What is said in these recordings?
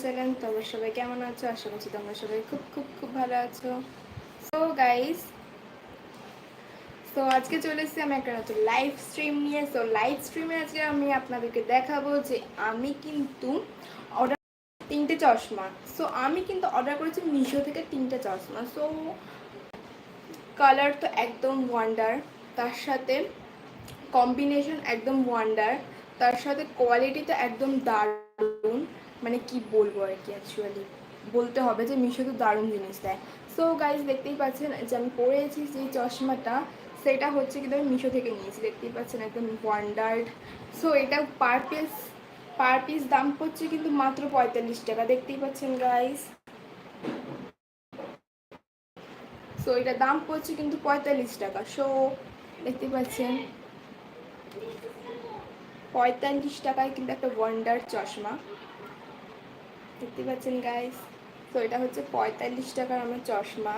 Channel তোমরা সবাই কেমন আছো? আশা করছি তোমরা সবাই খুব খুব খুব ভালো আছো। সো গাইস তো আজকে চলে এসেছি আমি একটা নতুন লাইভ স্ট্রিম নিয়ে। সো লাইভ স্ট্রিমে আজকে আমি আপনাদেরকে দেখাবো যে আমি কিন্তু অর্ডার তিনটে চশমা। সো আমি কিন্তু অর্ডার করেছি মিশো থেকে তিনটে চশমা। সো কালার তো একদম ওয়ান্ডার তার সাথে কম্বিনেশন একদম ওয়ান্ডার তার সাথে কোয়ালিটি তো একদম দারুণ। মানে কি বলব আর কি অ্যাকচুয়ালি বলতে হবে যে মিশো তো দারুণ জিনিস দেয়। সো গাইজ দেখতেই পাচ্ছেন যে আমি পরেছি যে চশমাটা, সেটা হচ্ছে কিন্তু আমি মিশো থেকে নিয়েছি। দেখতেই পাচ্ছেন একদম ওয়ান্ডার্ড সো এটা পার পিস পার পিস দাম পড়ছে কিন্তু মাত্র পঁয়তাল্লিশ টাকা। দেখতেই পাচ্ছেন গাইজ সো এটা দাম পড়ছে কিন্তু পঁয়তাল্লিশ টাকা। সো দেখতে পাচ্ছেন। পঁয়তাল্লিশ টাকায় কিন্তু একটা ওয়ান্ডার চশমা। দেখতে পাচ্ছেন গাইস তো এটা হচ্ছে পঁয়তাল্লিশ টাকার আমার চশমা।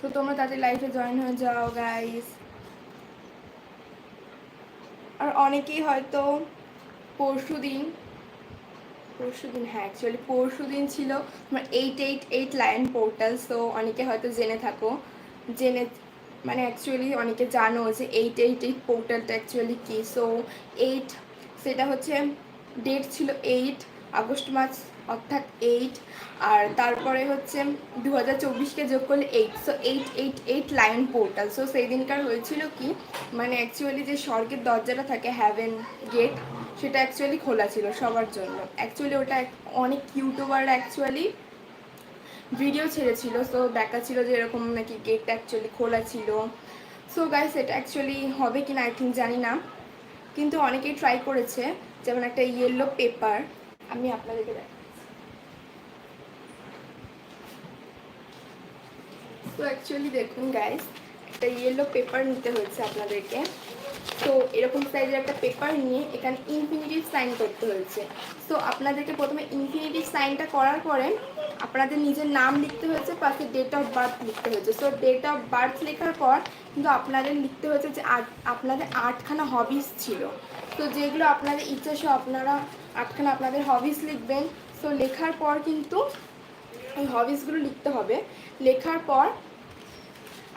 তো তোমরা তাদের লাইফে জয়েন হয়ে যাও গাইস আর অনেকেই হয়তো পরশু দিন পরশু দিন হ্যাঁ অ্যাকচুয়ালি পরশু দিন ছিল আমার eight eight eight line portal so অনেকে হয়তো জেনে থাকো। জেনে মানে অ্যাকচুয়ালি অনেকে জানো যে এইট এইট এইট পোর্টালটা অ্যাকচুয়ালি কী? সো এইট সেটা হচ্ছে ডেট ছিল এইট আগস্ট মাস, অর্থাৎ এইট আর তারপরে হচ্ছে দু হাজার চব্বিশকে যোগ করলে eight so eight eight eight line portal so সেই দিনকার হয়েছিল কি? মানে অ্যাকচুয়ালি যে স্বর্গের দরজাটা থাকে হ্যাভেন গেট সেটা অ্যাকচুয়ালি খোলা ছিল সবার জন্য। অ্যাকচুয়ালি ওটা অনেক ইউটিউবাররা অ্যাকচুয়ালি ভিডিও ছেড়েছিল সো দেখাচ্ছিল যে এরকম নাকি গেটটা অ্যাকচুয়ালি খোলা ছিল। সো গাইস এটা অ্যাকচুয়ালি হবে কি না আই থিঙ্ক জানি না। কিন্তু অনেকেই ট্রাই করেছে, যেমন একটা ইয়েলো পেপার আমি আপনাদেরকে দেখ তো অ্যাকচুয়ালি দেখুন গাইস একটা ইয়েলো পেপার নিতে হয়েছে আপনাদেরকে। তো এরকম সাইজের একটা পেপার নিয়ে এখানে ইনফিনিটিভ সাইন করতে হয়েছে। তো আপনাদেরকে প্রথমে ইনফিনিটিভ সাইনটা করার পরে আপনাদের নিজের নাম লিখতে হয়েছে পাশে ডেট অফ বার্থ লিখতে হয়েছে। সো ডেট অফ বার্থ লেখার পর কিন্তু আপনাদের লিখতে হয়েছে যে আট, আপনাদের আটখানা হবিস ছিল। তো যেগুলো আপনাদের ইচ্ছা সে আপনারা আটখানা আপনাদের হবিস লিখবেন। সো লেখার পর কিন্তু ওই হবিসগুলো লিখতে হবে। লেখার পর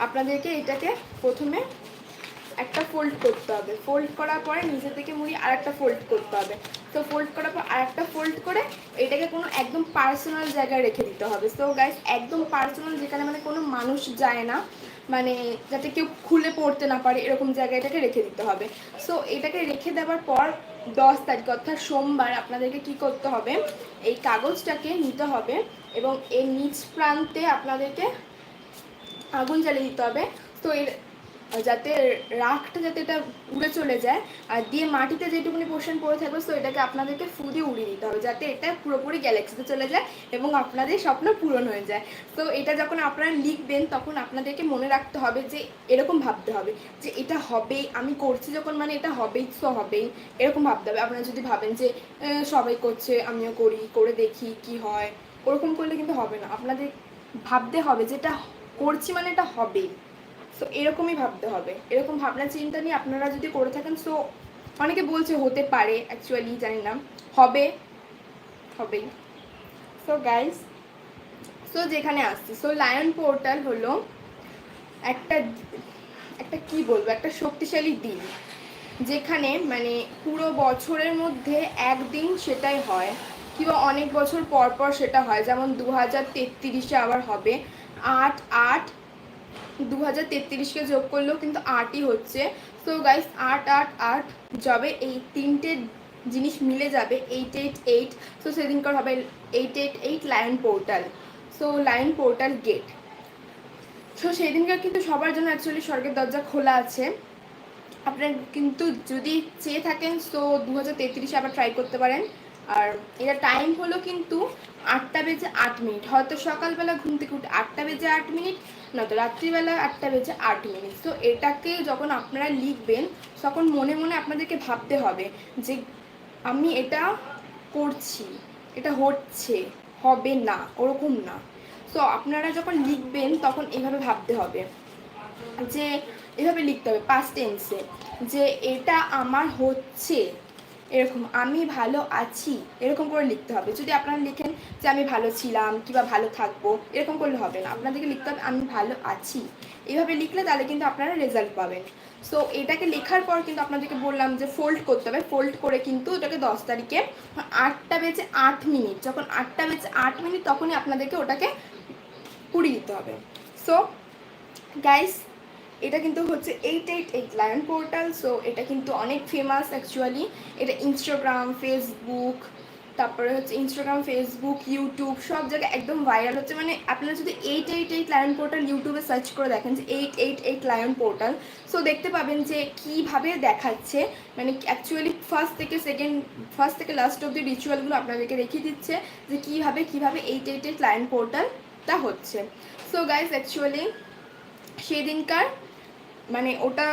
আপনাদেরকে এটাকে প্রথমে একটা ফোল্ড করতে হবে। ফোল্ড করার পরে নিচে থেকে মুড়ি আর একটা ফোল্ড করতে হবে। তো ফোল্ড করার পর আর একটা ফোল্ড করে এটাকে কোনো একদম পার্সোনাল জায়গায় রেখে দিতে হবে। সো গাইস একদম পার্সোনাল যেখানে মানে কোনো মানুষ যায় না মানে যাতে কেউ খুলে পড়তে না পারে, এরকম জায়গায় এটাকে রেখে দিতে হবে। সো এটাকে রেখে দেওয়ার পর দশ তারিখ, অর্থাৎ সোমবার আপনাদেরকে কি করতে হবে? এই কাগজটাকে নিতে হবে এবং এর নিচ প্রান্তে আপনাদেরকে আগুন জ্বালিয়ে দিতে হবে। তো এর যাতে রাখটা যাতে এটা উড়ে চলে যায়, আর দিয়ে মাটিতে যেটুকুনি পোর্শন পড়ে থাকবে সো এটাকে আপনাদেরকে ফু দিয়ে উড়িয়ে দিতে হবে, যাতে এটা পুরোপুরি গ্যালাক্সিতে চলে যায় এবং আপনাদের স্বপ্ন পূরণ হয়ে যায়। তো এটা যখন আপনারা লিখবেন, তখন আপনাদেরকে মনে রাখতে হবে যে, এরকম ভাবতে হবে যে, এটা হবেই, আমি করছি যখন মানে এটা হবেই তো হবেই, এরকম ভাবতে হবে। আপনারা যদি ভাবেন যে সবাই করছে, আমিও করি, করে দেখি কি হয়, ওরকম করলে কিন্তু হবে না। আপনাদের ভাবতে হবে যেটা করছি মানে এটা হবেই। সো এরকমই ভাবতে হবে। এরকম ভাবনা চিন্তা নিয়ে আপনারা যদি করে থাকেন সো অনেকে বলছে হতে পারে অ্যাকচুয়ালি জানি না। হবে, হবেই। সো গাইস সো যেখানে আসছি সো লায়ন পোর্টাল হলো একটা একটা কি বলব, একটা শক্তিশালী দিন যেখানে মানে পুরো বছরের মধ্যে একদিন সেটাই হয়, কিংবা অনেক বছর পর পর সেটা হয়। যেমন দু হাজার তেত্রিশে আবার হবে, আট আট দু হাজার যোগ করলেও কিন্তু আটই হচ্ছে। সো গাইস আট আট আট যাবে এই তিনটে জিনিস মিলে যাবে এইট এইট এইট সো সেদিনকার হবে eight eight eight lion portal so lion portal gate so সেই দিনকার কিন্তু সবার জন্য অ্যাকচুয়ালি স্বর্গের দরজা খোলা আছে। আপনার কিন্তু যদি চেয়ে থাকেন সো দু হাজার তেত্রিশে আবার ট্রাই করতে পারেন। আর এটা টাইম হলো কিন্তু আটটা বেজে আট মিনিট। হয়তো সকালবেলা ঘুম থেকে উঠে আটটা বেজে আট মিনিট, নয়তো রাত্রিবেলা আটটা বেজে আট মিনিট। তো এটাকে যখন আপনারা লিখবেন, তখন মনে মনে আপনাদেরকে ভাবতে হবে যে আমি এটা করছি, এটা হচ্ছে, হবে না, ওরকম না। সো আপনারা যখন লিখবেন, তখন এইভাবে ভাবতে হবে যে, এভাবে লিখতে হবে পাস্ট টেন্সে যে এটা আমার হচ্ছে। এরকম, আমি ভালো আছি। এরকম করে লিখতে হবে। যদি আপনারা লিখেন যে, আমি ভালো ছিলাম কিংবা ভালো থাকব, এরকম করলে হবে না। আপনাদেরকে লিখতে হবে, আমি ভালো আছি। এইভাবে লিখলে তাহলে কিন্তু আপনারা রেজাল্ট পাবেন। সো এটাকে লেখার পর কিন্তু আপনাদেরকে বললাম যে ফোল্ড করতে হবে। ফোল্ড করে কিন্তু ওটাকে দশ তারিখে আটটা বেজে আট মিনিট, যখন আটটা বেজে আট মিনিট, তখনই আপনাদেরকে ওটাকে পুড়িয়ে দিতে হবে। সো গাইস এটা কিন্তু হচ্ছে eight eight eight lion portal so এটা কিন্তু অনেক ফেমাস অ্যাকচুয়ালি এটা ইনস্টাগ্রাম ফেসবুক তারপরে হচ্ছে ইনস্টাগ্রাম ফেসবুক ইউটিউব সব জায়গায় একদম ভাইরাল হচ্ছে। মানে আপনারা যদি eight eight eight lion portal ইউটিউবে সার্চ করে দেখেন যে eight eight eight lion portal so দেখতে পাবেন যে কীভাবে দেখাচ্ছে। মানে অ্যাকচুয়ালি ফার্স্ট থেকে সেকেন্ড ফার্স্ট থেকে লাস্ট অব্দি রিচুয়ালগুলো আপনাদেরকে দেখিয়ে দিচ্ছে যে কীভাবে কীভাবে এইট এইট এইট লায়ন পোর্টালটা হচ্ছে। সো গাইজ অ্যাকচুয়ালি সেদিনকার মানে ওটা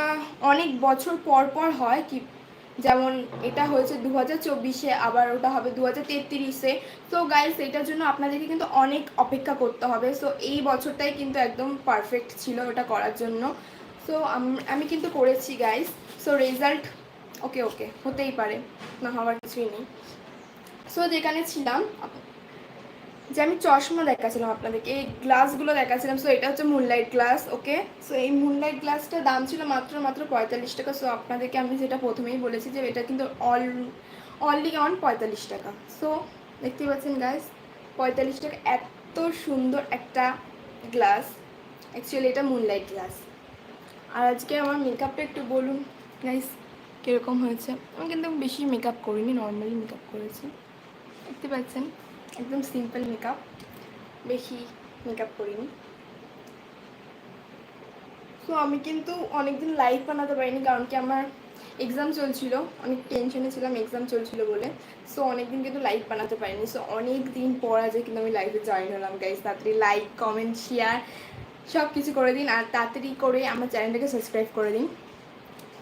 অনেক বছর পর পর হয় কি, যেমন এটা হয়েছে দু হাজার চব্বিশে, আবার ওটা হবে দু হাজার তেত্রিশে। তো গাইস এটার জন্য আপনাদেরকে কিন্তু অনেক অপেক্ষা করতে হবে। সো এই বছরটাই কিন্তু একদম পারফেক্ট ছিল ওটা করার জন্য। সো আমি কিন্তু করেছি guys so result okay okay হতেই পারে। না হওয়ার কিছুই নেই। সো যেখানে ছিলাম যে আমি চশমা দেখাছিলাম আপনাদেরকে, এই গ্লাসগুলো দেখাছিলাম সো এটা হচ্ছে মুনলাইট গ্লাস ওকে সো এই মুনলাইট গ্লাসটার দাম ছিল মাত্র মাত্র পঁয়তাল্লিশ টাকা সো আপনাদেরকে আমি যেটা প্রথমেই বলেছি যে এটা কিন্তু অল অনলি অন পঁয়তাল্লিশ টাকা। সো দেখতে পাচ্ছেন গাইস পঁয়তাল্লিশ টাকা, এত সুন্দর একটা গ্লাস অ্যাকচুয়ালি এটা মুনলাইট গ্লাস আর আজকে আমার মেকআপটা একটু বলুন গাইস কীরকম হয়েছে? আমি কিন্তু বেশি মেকআপ করিনি নর্মালি মেকআপ করেছি। দেখতে পাচ্ছেন? একদম সিম্পল মেকআপ বেশি মেকআপ করিনি। তো আমি কিন্তু অনেকদিন লাইভ বানাতে পারিনি, কারণ কি আমার এক্সাম চলছিল, অনেক টেনশনে ছিলাম এক্সাম চলছিল বলে। সো অনেকদিন কিন্তু লাইভ বানাতে পারিনি। সো অনেক দিন পর আজ কিন্তু আমি লাইভে জয়েন হলাম গাইজ তাড়াতাড়ি লাইক কমেন্ট শেয়ার সব কিছু করে দিন। আর তাড়াতাড়ি করে আমার চ্যানেলটাকে সাবস্ক্রাইব করে দিন।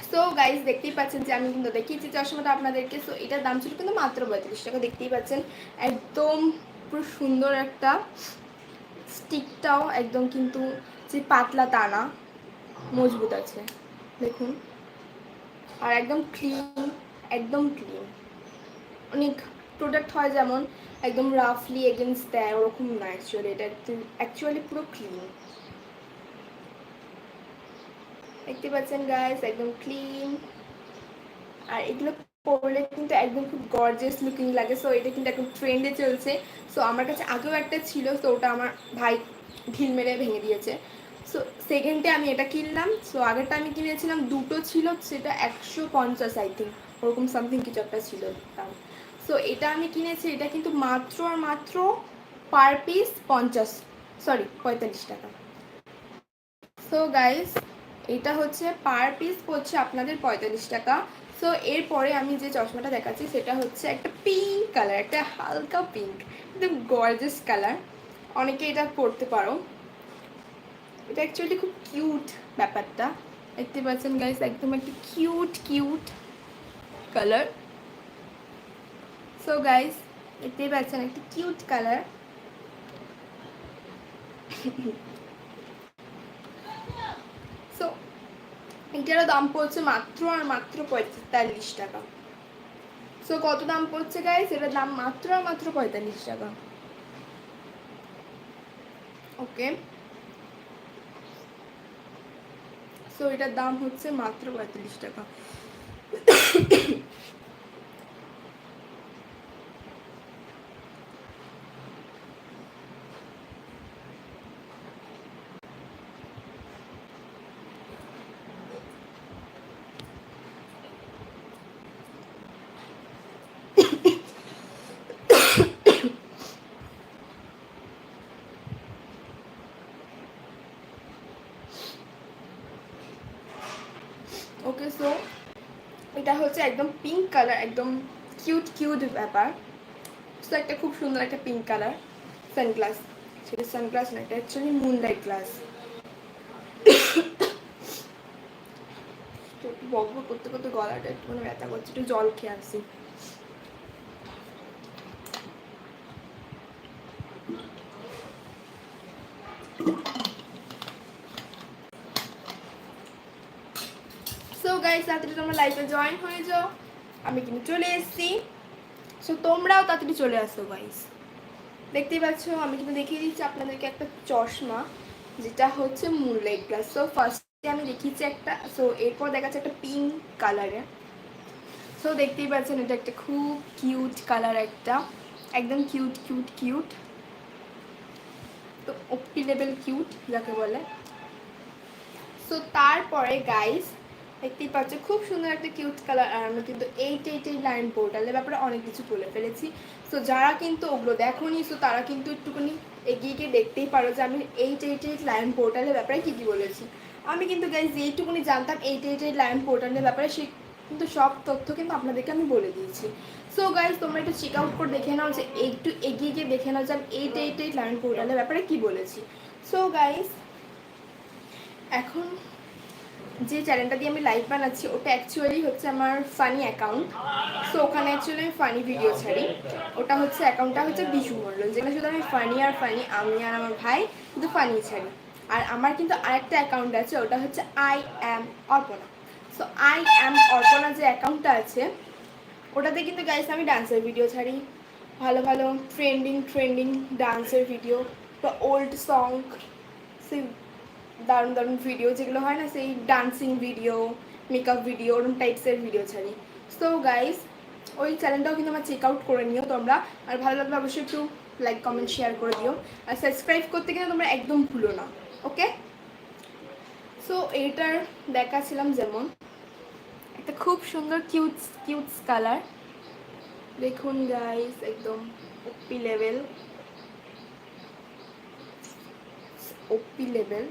সো গাইজ দেখতেই পাচ্ছেন যে আমি কিন্তু দেখিয়েছি চশমাটা আপনাদেরকে। সো এটার দাম ছিল কিন্তু মাত্র পঁয়ত্রিশ টাকা দেখতেই পাচ্ছেন। একদম পুরো সুন্দর একটা স্টিকটাও একদম কিন্তু যে পাতলা টানা মজবুত আছে। দেখুন। আর একদম ক্লিন একদম ক্লিন অনেক প্রোডাক্ট হয় যেমন, একদম রাফলি এগেনস্ট দেয়, ওরকম না অ্যাকচুয়ালি এটা অ্যাকচুয়ালি পুরো ক্লিন দেখতে পাচ্ছেন গাইস একদম ক্লিন আর এগুলো পরলে কিন্তু একদম খুব গর্জিয়াস লুকিং লাগে। সো এটা কিন্তু একদম ট্রেন্ডে চলছে। সো আমার কাছে আগেও একটা ছিল তো ওটা আমার ভাই ঢিল মেরে ভেঙে দিয়েছে। সো সেকেন্ডে আমি এটা কিনলাম। সো আগেরটা আমি কিনেছিলাম, দুটো ছিল, সেটা একশো পঞ্চাশ আই থিঙ্ক ওরকম সামথিং কিছু একটা ছিল দাম সো এটা আমি কিনেছি, এটা কিন্তু মাত্র আর মাত্র পার পিস পঞ্চাশ সরি পঁয়তাল্লিশ টাকা। সো গাইস এটা হচ্ছে পার পিস পড়ছে আপনাদের পঁয়তাল্লিশ টাকা। সো এরপরে আমি যে চশমাটা দেখাচ্ছি, সেটা হচ্ছে একটা পিঙ্ক কালার একটা হালকা পিঙ্ক একদম গর্জাস কালার অনেকে এটা পরতে পারো। এটা অ্যাকচুয়ালি খুব কিউট ব্যাপারটা। দেখতে পাচ্ছেন গাইস একদম একটা cute cute colour so guys দেখতেই পাচ্ছেন একটা কিউট কালার সো এটারও দাম পড়ছে মাত্র আর মাত্র পঁয়তাল্লিশ টাকা। সো কত দাম পড়ছে গাইস এটার দাম মাত্র আর মাত্র পঁয়তাল্লিশ টাকা। ওকে সো এটার দাম হচ্ছে মাত্র পঁয়তাল্লিশ টাকা। ওকে সো এটা হচ্ছে একদম পিঙ্ক কালার একদম কিউট কিউট ব্যাপার। সো একটা খুব সুন্দর একটা পিঙ্ক কালার সানগ্লাস সেটা সানগ্লাস না এটা অ্যাকচুয়ালি মুনলাইট গ্লাস একটু বক করতে করতে গলাটা একটু মানে ব্যথা করছে, একটু জল খেয়ে আসি গাইস তাড়াতাড়ি তোমরা লাইফে জয়েন হয়ে যাও। আমি কিন্তু চলে এসেছি। সো তোমরাও তাড়াতাড়ি চলে আসো গাইস দেখতেই পাচ্ছ, আমি কিন্তু দেখিয়ে দিচ্ছি আপনাদেরকে একটা চশমা, যেটা হচ্ছে মুনলাইট গ্লাস সো ফার্স্টে আমি দেখিয়েছি একটা সো এরপর দেখাচ্ছে একটা পিঙ্ক কালারে সো দেখতেই পাচ্ছেন, এটা একটা খুব কিউট কালার একটা। একদম কিউট কিউট কিউট তো ওপি লেভেল কিউট যাকে বলে। সো তারপরে গাইস দেখতেই পাচ্ছ, খুব সুন্দর একটা কিউট কালার আর আমি কিন্তু এইট এইট এইট লাইন পোর্টালের ব্যাপারে অনেক কিছু বলে ফেলেছি। সো যারা কিন্তু ওগুলো দেখোনি সো তারা কিন্তু একটুখানি এগিয়ে গিয়ে দেখতেই পারো যে আমি এইট এইট এইট লাইন পোর্টালের ব্যাপারে কী কী বলেছি। আমি কিন্তু গাইজ যেইটুকুনি জানতাম এইট এইট এইট লাইন পোর্টালের ব্যাপারে সে কিন্তু সব তথ্য কিন্তু আপনাদেরকে আমি বলে দিয়েছি। সো গাইজ তোমরা একটু চেক আউট করে দেখে নাও যে, একটু এগিয়ে গিয়ে দেখে নাও যে আমি এইট এইট এইট লাইন পোর্টালের ব্যাপারে কী বলেছি। সো গাইজ এখন যে চ্যানেলটা দিয়ে আমি লাইভ বানাচ্ছি, ওটা অ্যাকচুয়ালি হচ্ছে আমার ফানি অ্যাকাউন্ট সো ওখানে অ্যাকচুয়ালি আমি ফানি ভিডিও ছাড়ি। ওটা হচ্ছে অ্যাকাউন্টটা হচ্ছে বিশু মন্ডল যেখানে শুধু আমি ফানি আর ফানি আমি আর আমার ভাই শুধু ফানি ছাড়ি। আর আমার কিন্তু আরেকটা অ্যাকাউন্ট আছে, ওটা হচ্ছে I am Arpana. So I am Arpana যে অ্যাকাউন্টটা আছে, ওটাতে কিন্তু গাইস আমি ডান্সের ভিডিও ছাড়ি। ভালো ভালো ট্রেন্ডিং ট্রেন্ডিং ডান্সের ভিডিও বা ওল্ড সং দারুণ দারুণ ভিডিও যেগুলো হয় না, সেই ডান্সিং ভিডিও মেকআপ ভিডিও ওরকম টাইপসের ভিডিও ছাড়ি। সো গাইস ওই চ্যানেলটাও কিন্তু আমার চেক আউট করে নিও তোমরা। আর ভালো লাগলে অবশ্যই একটু লাইক কমেন্ট শেয়ার করে দিও। আর সাবস্ক্রাইব করতে কিন্তু তোমরা একদম ভুলো না ওকে সো এইটার দেখাছিলাম যেমন একটা খুব সুন্দর কিউট কিউটস কালার দেখুন গাইস একদম OP level OP level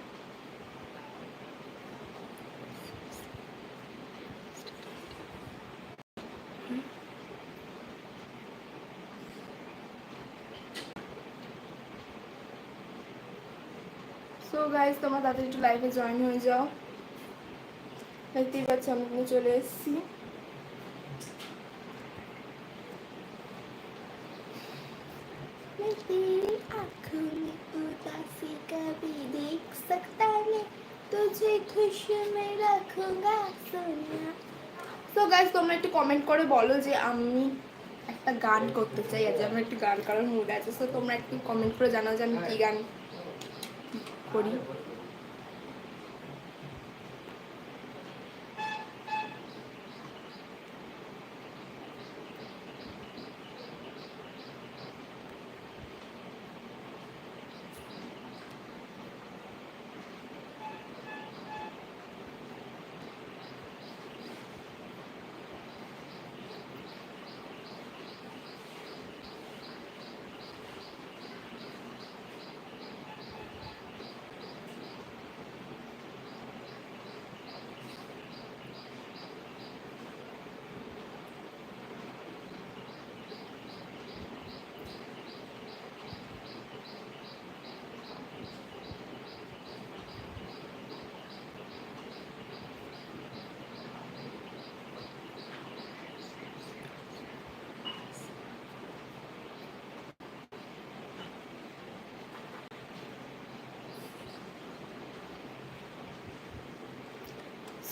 so guys তোমরা তাদের একটু লাইভে জয়েন হয়ে যাও দেখতেই পাচ্ছ আমি কিন্তু চলে এসেছি मैं तेरी आँखों में उदासी कभी देख सकता मैं तुझे खुश में रखूंगा सोना তো গাইজ তোমরা একটু কমেন্ট করে বলো যে আমি একটা গান করতে চাই আজ আমার একটু গান করার মুড আছে সো তোমরা একটু কমেন্ট করে জানাও যে আমি কী গান করি।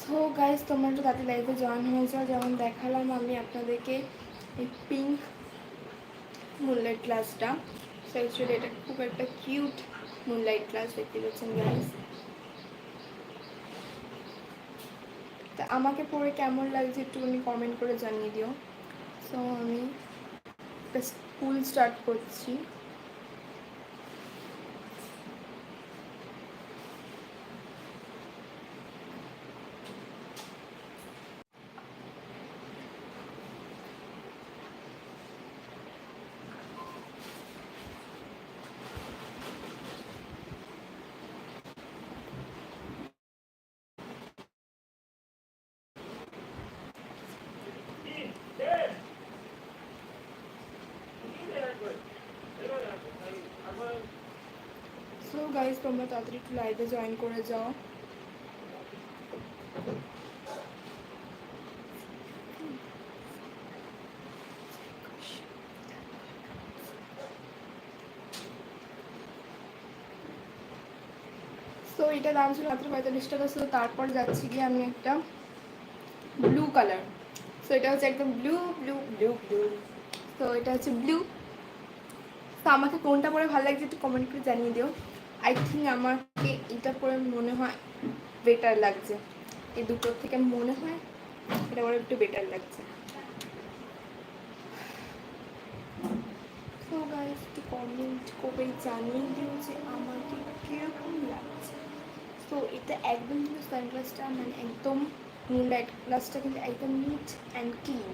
সো গাইজ তোমরা একটু তাদের লাইভে জয়েন হয়ে যাও। যেমন দেখালাম আমি আপনাদেরকে এই পিঙ্ক মুনলাইট ক্লাসটা সো অ্যাকচুয়ালি এটা খুব একটা কিউট মুনলাইট ক্লাস দেখতে পাচ্ছেন গাইজ তা আমাকে পরে কেমন লাগছে একটুখানি কমেন্ট করে জানিয়ে দিও। সো আমি একটা স্কুল স্টার্ট করছি। গাইজ তোমরা তাড়াতাড়ি একটু লাইভে জয়েন করে যাও। তো এটা দাম ছিল মাত্র পঁয়তাল্লিশ টাকা। সো তারপর যাচ্ছি গিয়ে আমি একটা ব্লু কালার সো এটা হচ্ছে একদম ব্লু ব্লু ব্লু ব্লু তো এটা হচ্ছে ব্লু তো আমাকে কোনটা পরে ভালো লাগছে একটু কমেন্ট করে জানিয়ে দিও। আই থিঙ্ক আমাকে এটা পরে মনে হয় বেটার লাগছে। এই দুটোর থেকে মনে হয় এটা পরে একটু বেটার লাগছে। তো গাইস একটু কমেন্ট করে জানিয়ে দিও যে আমাকে কীরকম লাগছে। তো এটা একদম কিন্তু সানগ্লাসটা মানে একদম মুনলাইট গ্লাসটা কিন্তু একদম neat and clean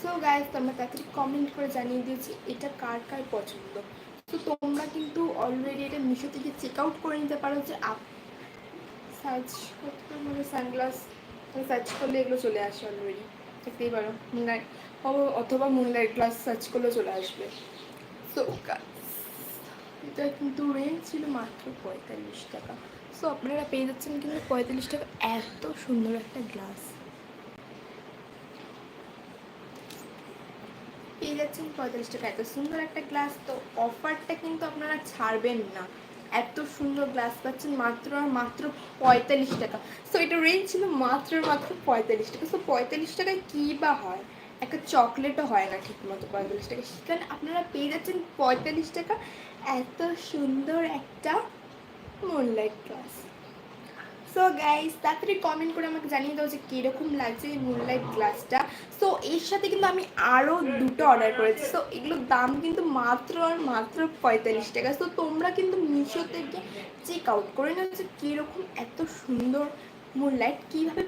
so guys তোমরা তাড়াতাড়ি কমেন্ট করে জানিয়ে দিয়েছি এটা কার কার পছন্দ। তো তোমরা কিন্তু অলরেডি এটা মিশো থেকে চেক আউট করে নিতে পারো যে আপ সার্চ করতে মানে সানগ্লাস সার্চ করলে এগুলো চলে আসে অলরেডি দেখতেই পারো মুনলাইট অথবা মুনলাইট গ্লাস সার্চ করলেও চলে আসবে। সো এটা কিন্তু রেঞ্জ ছিল মাত্র পঁয়তাল্লিশ টাকা। সো আপনারা পেয়ে যাচ্ছেন কিন্তু পঁয়তাল্লিশ টাকা। এত সুন্দর একটা গ্লাস পেয়ে যাচ্ছেন পঁয়তাল্লিশ টাকা, এত সুন্দর একটা গ্লাস তো অফারটা কিন্তু আপনারা ছাড়বেন না। এত সুন্দর গ্লাস পাচ্ছেন, মাত্র আর মাত্র পঁয়তাল্লিশ টাকা। সো এটা রেঞ্জ ছিল মাত্র মাত্র পঁয়তাল্লিশ টাকা। সো পঁয়তাল্লিশ টাকায় কী বা হয়? একটা চকলেটও হয় না ঠিক মতো পঁয়তাল্লিশ টাকা সেখানে আপনারা পেয়ে যাচ্ছেন পঁয়তাল্লিশ টাকা। এত সুন্দর একটা মুনলাইট গ্লাস সো গাইস তাড়াতাড়ি কমেন্ট করে আমাকে জানিয়ে দাও যে কীরকম লাগছে এই মুনলাইট গ্লাসটা সো এর সাথে কিন্তু আমি আরও দুটো অর্ডার করেছি। সো এগুলোর দাম কিন্তু মাত্র আর মাত্র পঁয়তাল্লিশ টাকা। সো তোমরা কিন্তু মিশো থেকে চেক আউট করে নাও যে কীরকম এত সুন্দর মুনলাইট কীভাবে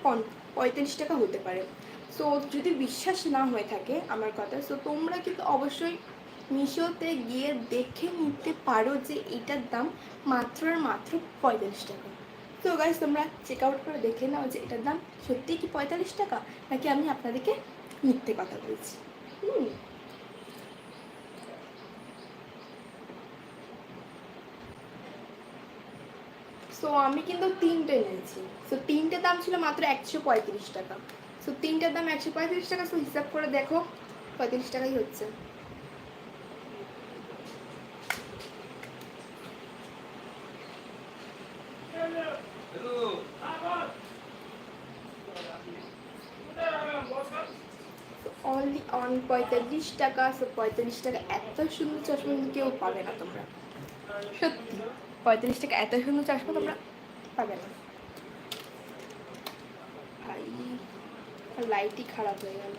পঁয়তাল্লিশ টাকা হতে পারে। সো যদি বিশ্বাস না হয়ে থাকে আমার কথা সো তোমরা কিন্তু অবশ্যই মিশোতে গিয়ে দেখে নিতে পারো যে এটার দাম মাত্র আর মাত্র পঁয়তাল্লিশ টাকা। তো গাইজ তোমরা চেক আউট করে দেখে নাও যে এটার দাম সত্যিই কি পঁয়তাল্লিশ টাকা? নাকি আমি আপনাদেরকে মিথ্যে কথা বলছি? হুম। সো আমি কিন্তু তিনটে নিয়েছি। সো তিনটে দাম ছিল মাত্র একশো পঁয়ত্রিশ টাকা। সো তিনটের দাম একশো পঁয়ত্রিশ টাকা। সো হিসাব করে দেখো, পঁয়ত্রিশ টাকাই হচ্ছে। পঁয়তাল্লিশ টাকা আছে পঁয়তাল্লিশ টাকা এত সুন্দর চশমা কিন্তু কেউ পাবে না তোমরা। সত্যি, পঁয়তাল্লিশ টাকা এত সুন্দর চশমা তোমরা পাবে না। ভাই লাইটই খারাপ হয়ে গেল।